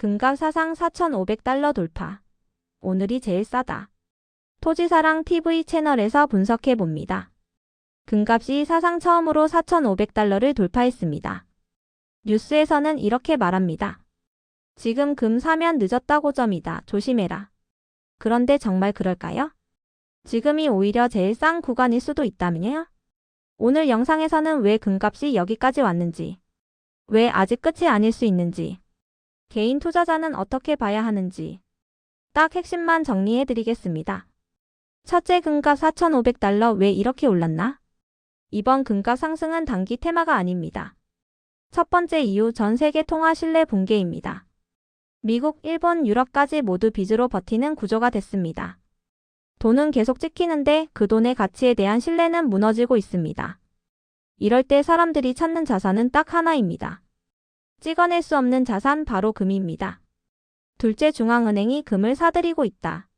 금값 사상 4,500달러 돌파. 오늘이 제일 싸다. 토지사랑 TV 채널에서 분석해 봅니다. 금값이 사상 처음으로 4,500달러를 돌파했습니다. 뉴스에서는 이렇게 말합니다. 지금 금 사면 늦었다고 점이다. 조심해라. 그런데 정말 그럴까요? 지금이 오히려 제일 싼 구간일 수도 있다면요? 오늘 영상에서는 왜 금값이 여기까지 왔는지, 왜 아직 끝이 아닐 수 있는지, 개인 투자자는 어떻게 봐야 하는지, 딱 핵심만 정리해 드리겠습니다. 첫째 금값 4,500달러 왜 이렇게 올랐나? 이번 금값 상승은 단기 테마가 아닙니다. 첫 번째 이유 전 세계 통화 신뢰 붕괴입니다. 미국, 일본, 유럽까지 모두 빚으로 버티는 구조가 됐습니다. 돈은 계속 찍히는데 그 돈의 가치에 대한 신뢰는 무너지고 있습니다. 이럴 때 사람들이 찾는 자산은 딱 하나입니다. 찍어낼 수 없는 자산 바로 금입니다. 둘째 중앙은행이 금을 사들이고 있다.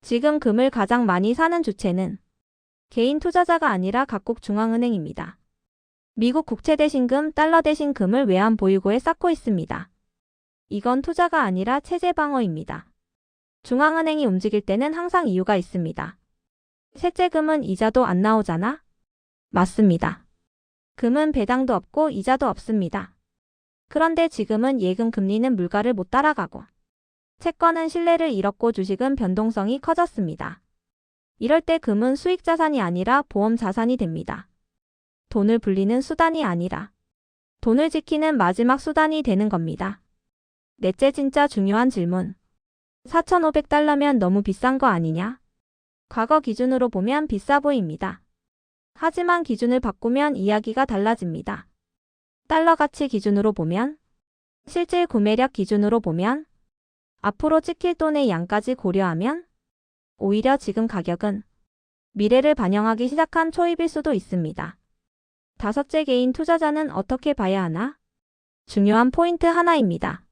지금 금을 가장 많이 사는 주체는 개인 투자자가 아니라 각국 중앙은행입니다. 미국 국채 대신 금, 달러 대신 금을 외환 보유고에 쌓고 있습니다. 이건 투자가 아니라 체제 방어입니다. 중앙은행이 움직일 때는 항상 이유가 있습니다. 셋째 금은 이자도 안 나오잖아? 맞습니다. 금은 배당도 없고 이자도 없습니다. 그런데 지금은 예금 금리는 물가를 못 따라가고 채권은 신뢰를 잃었고 주식은 변동성이 커졌습니다. 이럴 때 금은 수익 자산이 아니라 보험 자산이 됩니다. 돈을 불리는 수단이 아니라 돈을 지키는 마지막 수단이 되는 겁니다. 넷째 진짜 중요한 질문. 4,500달러면 너무 비싼 거 아니냐? 과거 기준으로 보면 비싸 보입니다. 하지만 기준을 바꾸면 이야기가 달라집니다. 달러 가치 기준으로 보면, 실질 구매력 기준으로 보면, 앞으로 찍힐 돈의 양까지 고려하면, 오히려 지금 가격은 미래를 반영하기 시작한 초입일 수도 있습니다. 다섯째 개인 투자자는 어떻게 봐야 하나? 중요한 포인트 하나입니다.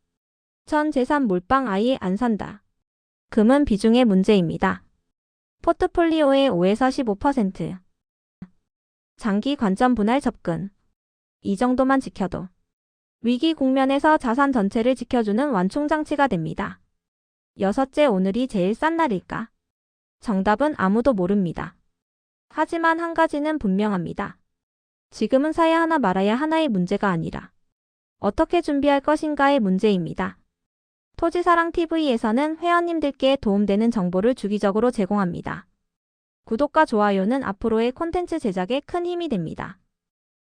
전 재산 몰빵 아예 안 산다. 금은 비중의 문제입니다. 포트폴리오의 5에서 15%. 장기 관점 분할 접근. 이 정도만 지켜도 위기 국면에서 자산 전체를 지켜주는 완충장치가 됩니다. 여섯째 오늘이 제일 싼 날일까? 정답은 아무도 모릅니다. 하지만 한 가지는 분명합니다. 지금은 사야 하나 말아야 하나의 문제가 아니라 어떻게 준비할 것인가의 문제입니다. 토지사랑TV에서는 회원님들께 도움되는 정보를 주기적으로 제공합니다. 구독과 좋아요는 앞으로의 콘텐츠 제작에 큰 힘이 됩니다.